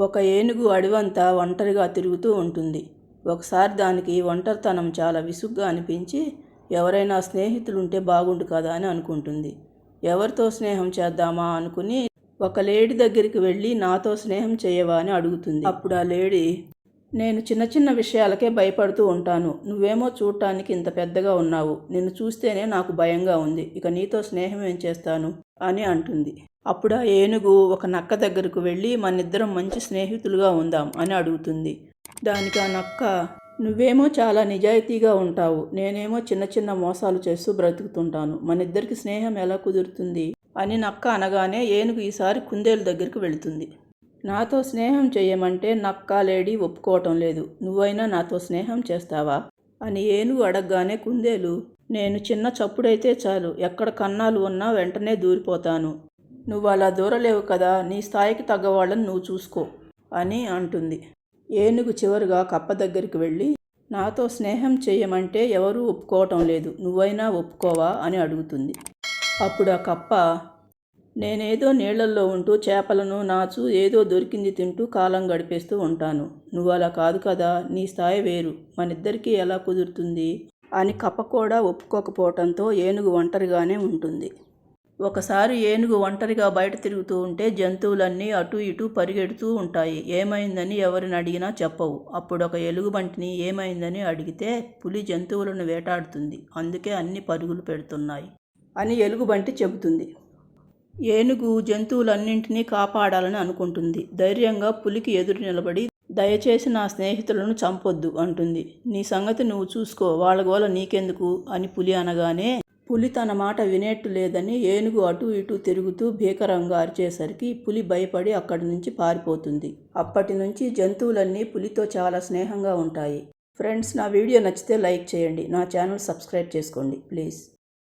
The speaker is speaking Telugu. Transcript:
ఒక ఏనుగు అడవంతా ఒంటరిగా తిరుగుతూ ఉంటుంది. ఒకసారి దానికి ఒంటరితనం చాలా విసుగ్గా అనిపించి ఎవరైనా స్నేహితులుంటే బాగుండు కదా అని అనుకుంటుంది. ఎవరితో స్నేహం చేద్దామా అనుకుని ఒక లేడీ దగ్గరికి వెళ్ళి నాతో స్నేహం చేయవా అని అడుగుతుంది. అప్పుడు ఆ లేడీ నేను చిన్న చిన్న విషయాలకే భయపడుతూ ఉంటాను. నువ్వేమో చూడటానికి ఇంత పెద్దగా ఉన్నావు. నిన్ను చూస్తేనే నాకు భయంగా ఉంది. ఇక నీతో స్నేహం ఏం చేస్తాను? అని అంటుంది. అప్పుడు ఆ ఏనుగు ఒక నక్క దగ్గరకు వెళ్ళి మనిద్దరం మంచి స్నేహితులుగా ఉందాం అని అడుగుతుంది. దానికి ఆ నక్క నువ్వేమో చాలా నిజాయితీగా ఉంటావు. నేనేమో చిన్న చిన్న మోసాలు చేస్తూ బ్రతుకుతుంటాను. మనిద్దరికి స్నేహం ఎలా కుదురుతుంది? అని నక్క అనగానే ఏనుగు ఈసారి కుందేలు దగ్గరికి వెళుతుంది. నాతో స్నేహం చేయమంటే నక్క లేడీ ఒప్పుకోవటం లేదు. నువ్వైనా నాతో స్నేహం చేస్తావా? అని ఏనుగు అడగగానే కుందేలు నేను చిన్న చప్పుడైతే చాలు ఎక్కడ కన్నాలు ఉన్నా వెంటనే దూరిపోతాను. నువ్వు అలా దూరలేవు కదా నీ స్థాయికి తగ్గవాళ్ళని నువ్వు చూసుకో అని అంటుంది. ఏనుగు చివరిగా కప్ప దగ్గరికి వెళ్ళి నాతో స్నేహం చేయమంటే ఎవరూ ఒప్పుకోవటం లేదు నువ్వైనా ఒప్పుకోవా అని అడుగుతుంది. అప్పుడు ఆ కప్ప నేనేదో నీళ్ళల్లో ఉంటూ చేపలను నాచు ఏదో దొరికింది తింటూ కాలం గడిపేస్తూ ఉంటాను. నువ్వు అలా కాదు కదా నీ స్థాయి వేరు. మనిద్దరికీ ఎలా కుదురుతుంది? అని కప్ప కూడా ఒప్పుకోకపోవటంతో ఏనుగు ఒంటరిగానే ఉంటుంది. ఒకసారి ఏనుగు ఒంటరిగా బయట తిరుగుతూ ఉంటే జంతువులన్నీ అటు ఇటు పరిగెడుతూ ఉంటాయి. ఏమైందని ఎవరిని అడిగినా చెప్పవు. అప్పుడు ఒక ఎలుగుబంటిని ఏమైందని అడిగితే పులి జంతువులను వేటాడుతుంది. అందుకే అన్ని పరుగులు పెడుతున్నాయి అని ఎలుగుబంటి చెబుతుంది. ఏనుగు జంతువులన్నింటినీ కాపాడాలని అనుకుంటుంది. ధైర్యంగా పులికి ఎదురు నిలబడి దయచేసి నా స్నేహితులను చంపొద్దు అంటుంది. నీ సంగతి నువ్వు చూసుకో వాళ్ళ గోల నీకెందుకు? అని పులి అనగానే పులి తన మాట వినేట్టు లేదని ఏనుగు అటు ఇటు తిరుగుతూ భీకరంగా అరిచేసరికి పులి భయపడి అక్కడి నుంచి పారిపోతుంది. అప్పటి నుంచి జంతువులన్నీ పులితో చాలా స్నేహంగా ఉంటాయి. ఫ్రెండ్స్ నా వీడియో నచ్చితే లైక్ చేయండి. నా ఛానల్ సబ్స్క్రైబ్ చేసుకోండి ప్లీజ్.